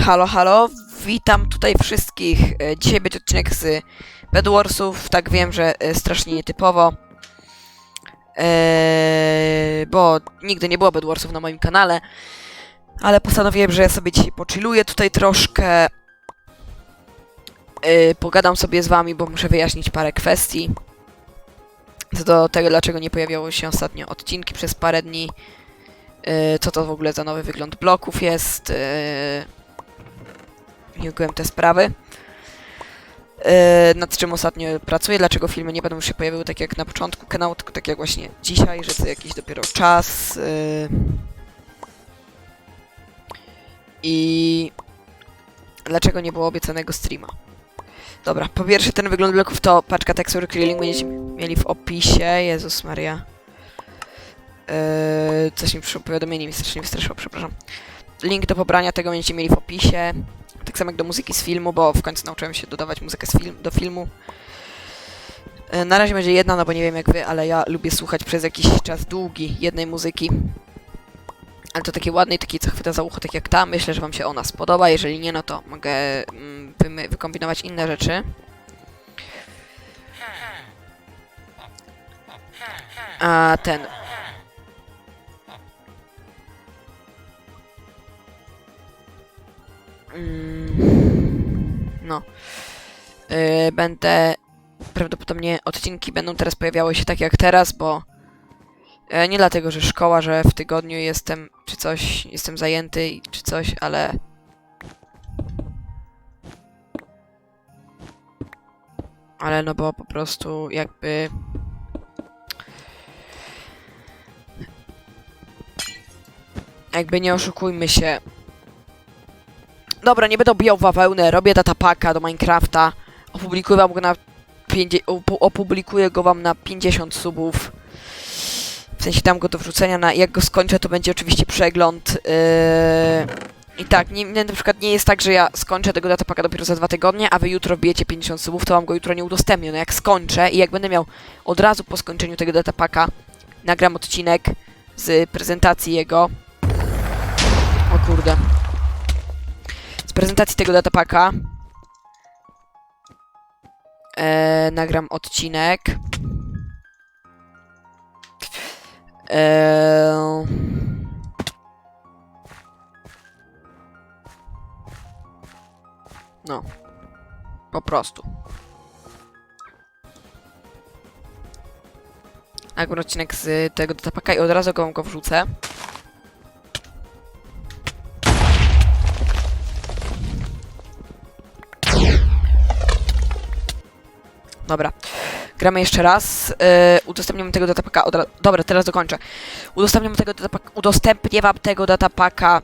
Halo, halo, witam tutaj wszystkich. E, Dzisiaj będzie odcinek z Bedwarsów, tak wiem, że e, strasznie nietypowo. Eee, bo nigdy nie było Bedwarsów na moim kanale, ale postanowiłem, że ja sobie dzisiaj tutaj troszkę. E, pogadam sobie z wami, bo muszę wyjaśnić parę kwestii. Co do tego, dlaczego nie pojawiały się ostatnio odcinki przez parę dni. E, co to w ogóle za nowy wygląd bloków jest. E, Jugłem te sprawy. E, nad czym ostatnio pracuję, dlaczego filmy nie będą się pojawiły tak jak na początku kanału, tylko tak jak właśnie dzisiaj, że to jakiś dopiero czas. e. I dlaczego nie było obiecanego streama. Dobra, po pierwsze ten wygląd bloków to paczka tekstur Krilling będziecie mieli w opisie. Jezus Maria. Eee, coś mi przyszło, powiadomienie mi strasznie wystraszyło, przepraszam. Link do pobrania tego będziecie mieli w opisie. Tak samo jak do muzyki z filmu, bo w końcu nauczyłem się dodawać muzykę film, do filmu. E, Na razie będzie jedna, no bo nie wiem jak wy, ale ja lubię słuchać przez jakiś czas długi jednej muzyki. Ale to takiej ładnej, takiej co chwyta za ucho, tak jak ta. Myślę, że wam się ona spodoba. Jeżeli nie, no to mogę mm, wykombinować inne rzeczy. A ten. No. Yy, będę. Prawdopodobnie odcinki będą teraz pojawiały się tak jak teraz, bo. e, Nie dlatego, że szkoła, że w tygodniu jestem czy coś, jestem zajęty czy coś, ale. Ale no bo po prostu jakby. Jakby nie oszukujmy się. Dobra, nie będę obijał bawełnę, robię datapaka do Minecrafta. Opublikuję wam go na 50, opu- opublikuję go wam na 50 subów. W sensie dam go do wrzucenia na. Jak go skończę, to będzie oczywiście przegląd. Yy... I tak, nie, na przykład nie jest tak, że ja skończę tego datapaka dopiero za dwa tygodnie, a wy jutro wbijecie 50 subów, to wam go jutro nie udostępnię. No jak skończę i jak będę miał od razu po skończeniu tego datapaka, nagram odcinek z prezentacji jego. O kurde. Z prezentacji tego datapaka. E, nagram odcinek. E, no. Po prostu. Nagram odcinek z tego datapaka i od razu go, go wrzucę. Dobra. Gramy jeszcze raz. Yy, udostępniam tego datapaka. Od ra- Dobra, teraz dokończę. Udostępniam tego datapaka. Udostępnię wam tego datapaka.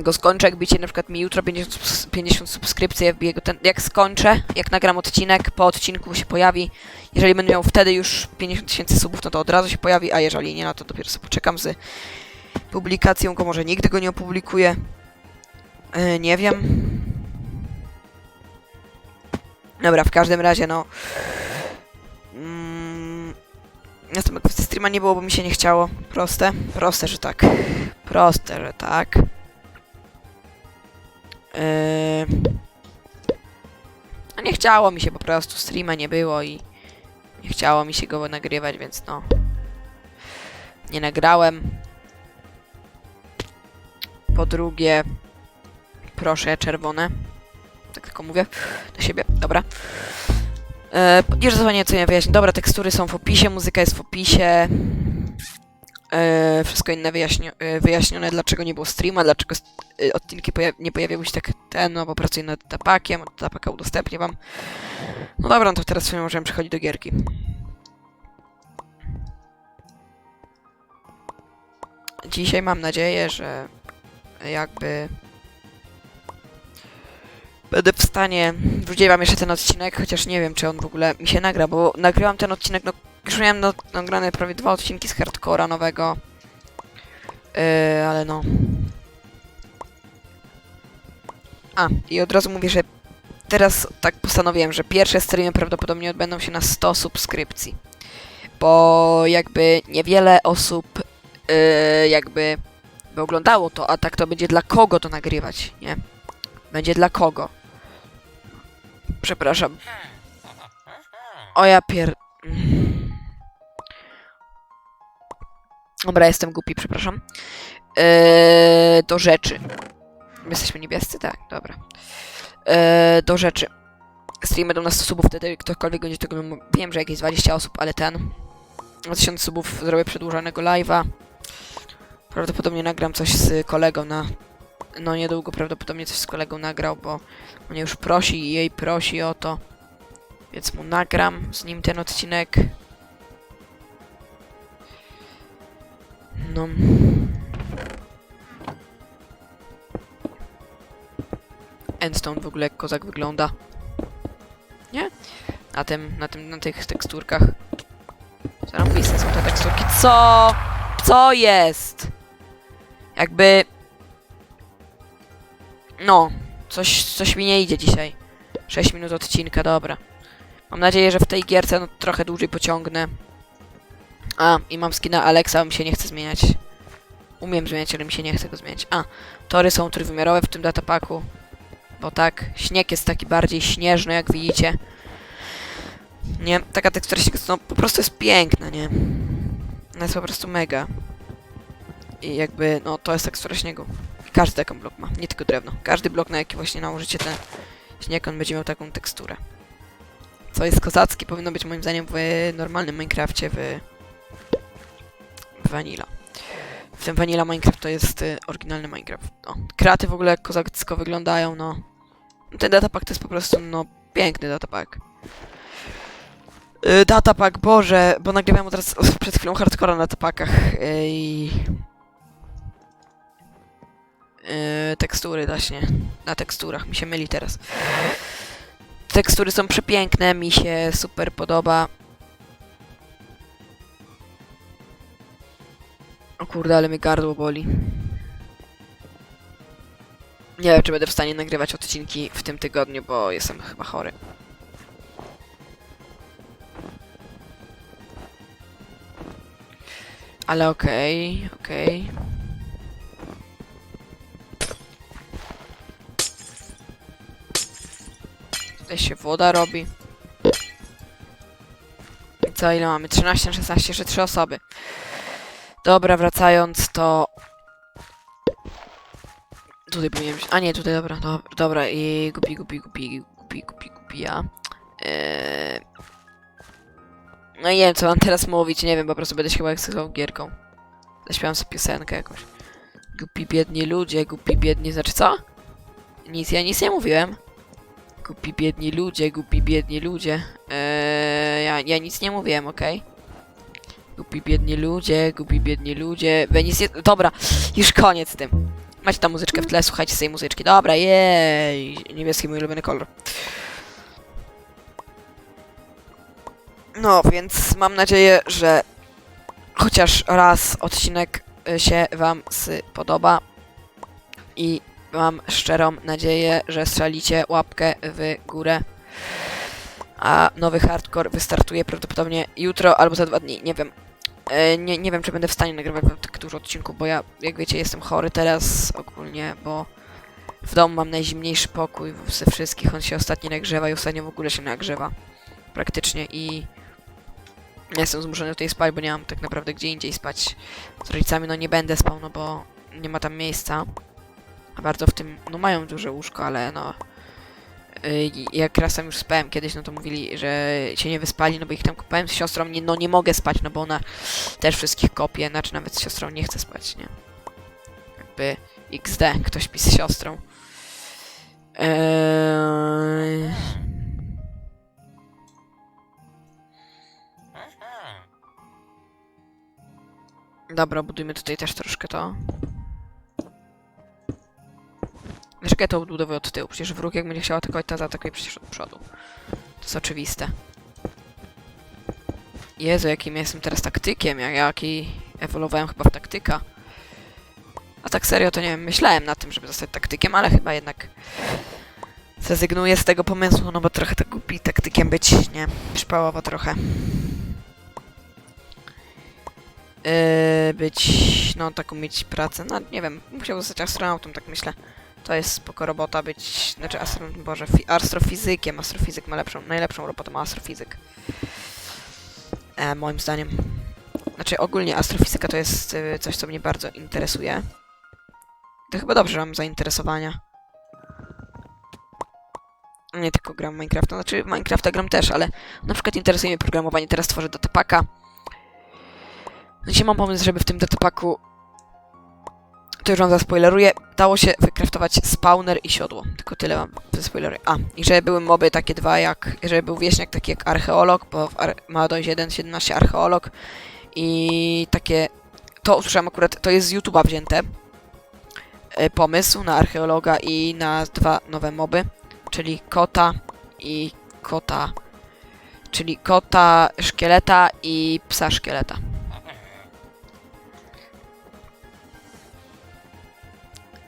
Go skończę, jak bicie na przykład mi jutro 50, subs- 50 subskrypcji, jak, wbiję go ten, jak skończę, jak nagram odcinek, po odcinku się pojawi. Jeżeli będę miał wtedy już 50 tysięcy subów, no to od razu się pojawi, a jeżeli nie, no to dopiero sobie poczekam z publikacją go, może nigdy go nie opublikuję. Yy, nie wiem. Dobra, w każdym razie, no. Mm, następna kwestia streama nie było, bo mi się nie chciało. Proste. Proste, że tak. Proste, że tak. Yy... No nie chciało mi się po prostu, streama nie było i nie chciało mi się go nagrywać, więc no. Nie nagrałem. Po drugie, proszę czerwone. Tak tylko mówię do siebie, dobra. E, zasłanię co ja wyjaśnię. Dobra, tekstury są w opisie, muzyka jest w opisie. E, wszystko inne wyjaśnio, e, wyjaśnione, dlaczego nie było streama, dlaczego st- e, odcinki poja nie pojawiały się tak ten, no bo pracuję nad tapakiem, tapaka udostępnię wam. No dobra, no to teraz sobie możemy przechodzić do gierki. Dzisiaj mam nadzieję, że jakby będę w stanie wrzucić wam jeszcze ten odcinek, chociaż nie wiem, czy on w ogóle mi się nagra, bo nagrywam ten odcinek, no już miałem no, nagrane prawie dwa odcinki z hardcora nowego, yy, ale no. A, i od razu mówię, że teraz tak postanowiłem, że pierwsze streamy prawdopodobnie odbędą się na 100 subskrypcji, bo jakby niewiele osób yy, jakby by oglądało to, a tak to będzie dla kogo to nagrywać, nie? Będzie dla kogo. Przepraszam. O ja pier... Dobra, jestem głupi, przepraszam. Eee, do rzeczy. My jesteśmy niebiescy? Tak, dobra. Eee, do rzeczy. Streamy będą na 100 subów, wtedy ktokolwiek będzie tego... Wiem, że jakieś 20 osób, ale ten... Na 1000 subów zrobię przedłużonego live'a. Prawdopodobnie nagram coś z kolegą na... No niedługo prawdopodobnie coś z kolegą nagrał, bo mnie już prosi i jej prosi o to. Więc mu nagram z nim ten odcinek. No. Endstone w ogóle kozak wygląda. Nie? Na tym, na tym, na tych teksturkach. Zarąbiste są te teksturki. Co? Co jest? Jakby... No, coś, coś mi nie idzie dzisiaj. 6 minut odcinka, dobra. Mam nadzieję, że w tej gierce no, trochę dłużej pociągnę. A, i mam skina Alexa, mi się nie chce zmieniać. Umiem zmieniać, ale mi się nie chce go zmieniać. A, tory są trójwymiarowe w tym datapaku. Bo tak, śnieg jest taki bardziej śnieżny, jak widzicie. Nie, taka tekstura śniegu, no po prostu jest piękna, nie? Ona jest po prostu mega. I jakby, no to jest tekstura śniegu. Każdy taką blok ma, nie tylko drewno. Każdy blok, na jaki właśnie nałożycie ten śnieg, on będzie miał taką teksturę. Co jest kozackie, powinno być moim zdaniem w normalnym Minecrafcie, w, w Vanilla. W tym Vanilla Minecraft to jest y, oryginalny Minecraft. No, kraty w ogóle kozacko wyglądają, no. Ten datapack to jest po prostu, no, piękny datapack. Y, datapack, Boże, bo nagrywałem teraz przed chwilą hardcora na datapackach y, i... Y, tekstury właśnie. Na teksturach, mi się myli teraz. Tekstury są przepiękne, mi się super podoba. O kurde, ale mnie gardło boli. Nie wiem, czy będę w stanie nagrywać odcinki w tym tygodniu, bo jestem chyba chory. Ale okej, okej. Tutaj się woda robi. I co, ile mamy? 13, 16, jeszcze 3 osoby. Dobra, wracając, to... Tutaj powinienem... A nie, tutaj, dobra, do, dobra, i gupi, gupi, gupi, gupi, gupi, gupi, ja. Eee... No i nie wiem, co mam teraz mówić, nie wiem, po prostu będę się chyba ekscytował gierką. Zaśpiewam sobie piosenkę jakąś. Głupi biedni ludzie, głupi biedni, znaczy co? Nic, ja nic nie mówiłem. Głupi biedni ludzie, głupi biedni ludzie. Eee, ja, ja nic nie mówiłem, okej? Głupi biedni ludzie, głupi biedni ludzie. Wenis jest... Dobra, już koniec z tym. Macie tam muzyczkę w tle, słuchajcie tej muzyczki. Dobra, jej! Niebieski mój ulubiony kolor. No, więc mam nadzieję, że chociaż raz odcinek y, się wam spodoba i mam szczerą nadzieję, że strzelicie łapkę w górę. A nowy hardcore wystartuje prawdopodobnie jutro albo za dwa dni, nie wiem. E, Nie, nie wiem, czy będę w stanie nagrywać tak dużo odcinków, bo ja, jak wiecie, jestem chory teraz ogólnie, bo w domu mam najzimniejszy pokój ze wszystkich. On się ostatnio nagrzewa i ostatnio w ogóle się nagrzewa. Praktycznie i jestem zmuszony tutaj spać, bo nie mam tak naprawdę gdzie indziej spać. Z rodzicami no nie będę spał, no bo nie ma tam miejsca. Bardzo w tym, no mają duże łóżko, ale no... Yy, jak raz tam już spałem kiedyś, no to mówili, że się nie wyspali, no bo ich tam kupałem z siostrą, nie, no nie mogę spać, no bo ona też wszystkich kopie, znaczy nawet z siostrą nie chce spać, nie? Jakby XD, ktoś śpi z siostrą. Eee... Dobra, budujmy tutaj też troszkę to. Ja to odbudowuję od tyłu? Przecież wróg jak będzie chciał atakować, to zaatakuje przecież od przodu. To jest oczywiste. Jezu, jakim ja jestem teraz taktykiem, jak jaki ewoluowałem chyba w taktyka. A tak serio to nie wiem, myślałem nad tym, żeby zostać taktykiem, ale chyba jednak zrezygnuję z tego pomysłu, no bo trochę tak głupi taktykiem być, nie? Przypałowo trochę. Yy, być, no taką mieć pracę, no nie wiem, musiał zostać astronautą, tak myślę. To jest spoko robota być, znaczy astronaut, boże, fi, astrofizykiem, astrofizyk ma lepszą, najlepszą robotę ma astrofizyk. E, moim zdaniem. Znaczy ogólnie astrofizyka to jest y, coś, co mnie bardzo interesuje. To chyba dobrze, że mam zainteresowania. Nie tylko gram Minecrafta, znaczy Minecrafta gram też, ale na przykład interesuje mnie programowanie, teraz tworzę datapaka. Dzisiaj mam pomysł, żeby w tym datapacku to już wam zaspoileruję, dało się wykraftować spawner i siodło. Tylko tyle wam zaspoileruję. A, i że były moby takie dwa jak, żeby był wieśniak taki jak archeolog, bo w ar ma dojść 1.17 archeolog i takie, to usłyszałem akurat, to jest z YouTube'a wzięte e, pomysł na archeologa i na dwa nowe moby, czyli kota i kota, czyli kota szkieleta i psa szkieleta.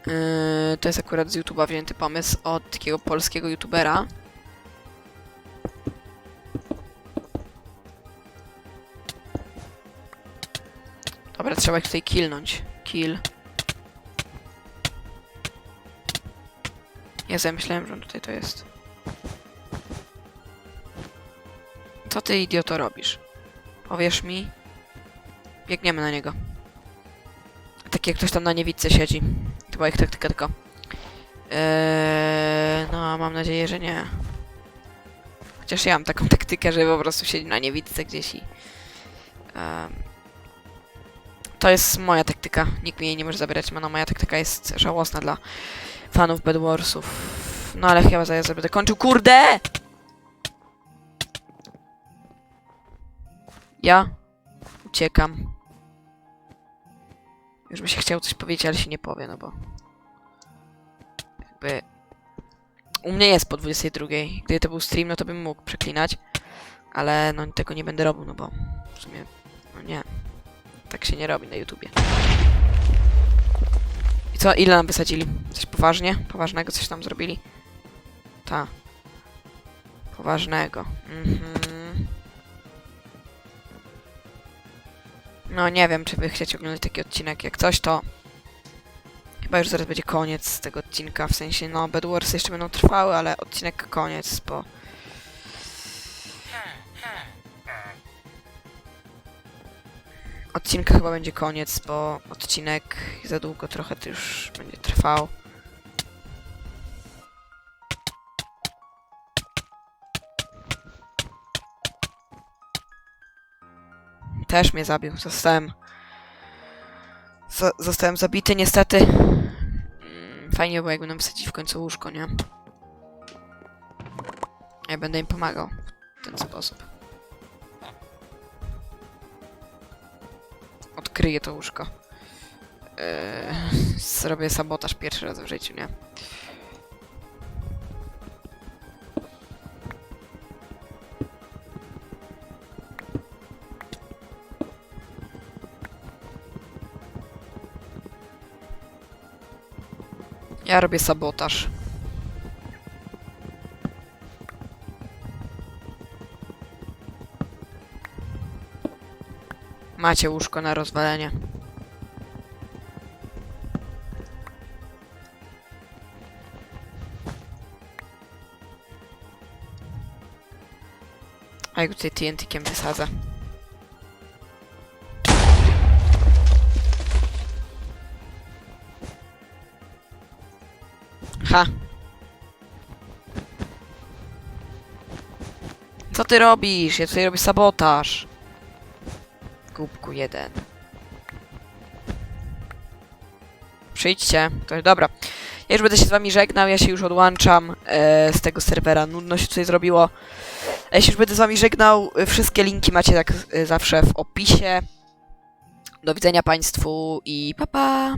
Yy, to jest akurat z YouTube'a wzięty pomysł od takiego polskiego YouTubera. Dobra, trzeba ich tutaj killnąć. Kill. Ja zamyślałem, że on tutaj to jest. Co ty, idioto, robisz? Powiesz mi? Biegniemy na niego. Tak jak ktoś tam na niewidce siedzi. Była ich taktyka tylko. Eee, no, mam nadzieję, że nie. Chociaż ja mam taką taktykę, że po prostu siedzi na niewidce gdzieś i... em, to jest moja taktyka. Nikt mi jej nie może zabierać. No, moja taktyka jest żałosna dla fanów Bedwarsów. No ale chyba zaraz będę kończył. Kurde! Ja uciekam. Już by się chciał coś powiedzieć, ale się nie powie, no bo... Jakby... U mnie jest po 22. Gdyby to był stream, no to bym mógł przeklinać. Ale no tego nie będę robił, no bo w sumie... No nie. Tak się nie robi na YouTubie. I co, ile nam wysadzili? Coś poważnie? Poważnego coś tam zrobili? Ta. Poważnego. Mhm. No nie wiem, czy wy chcecie oglądać taki odcinek. Jak coś, to chyba już zaraz będzie koniec tego odcinka. W sensie, no, Bed Wars jeszcze będą trwały, ale odcinek koniec, bo... Odcinka chyba będzie koniec, bo odcinek za długo trochę to już będzie trwał. Też mnie zabił. Zostałem. Zo- zostałem zabity niestety. Fajnie było jakby nam wsadzić w końcu łóżko, nie? Ja będę im pomagał w ten sposób. Odkryję to łóżko. Eee, zrobię sabotaż pierwszy raz w życiu, nie? Ja robię sabotaż. Macie łóżko na rozwalenie. A jak tutaj TNT-kiem wysadzę. Ha. Co ty robisz? Ja tutaj robię sabotaż. Kubku jeden. Przyjdźcie. To dobra. Ja już będę się z wami żegnał, ja się już odłączam e, z tego serwera. Nudno się tutaj zrobiło. Ja się już będę z wami żegnał. Wszystkie linki macie jak e, zawsze w opisie. Do widzenia Państwu i pa pa!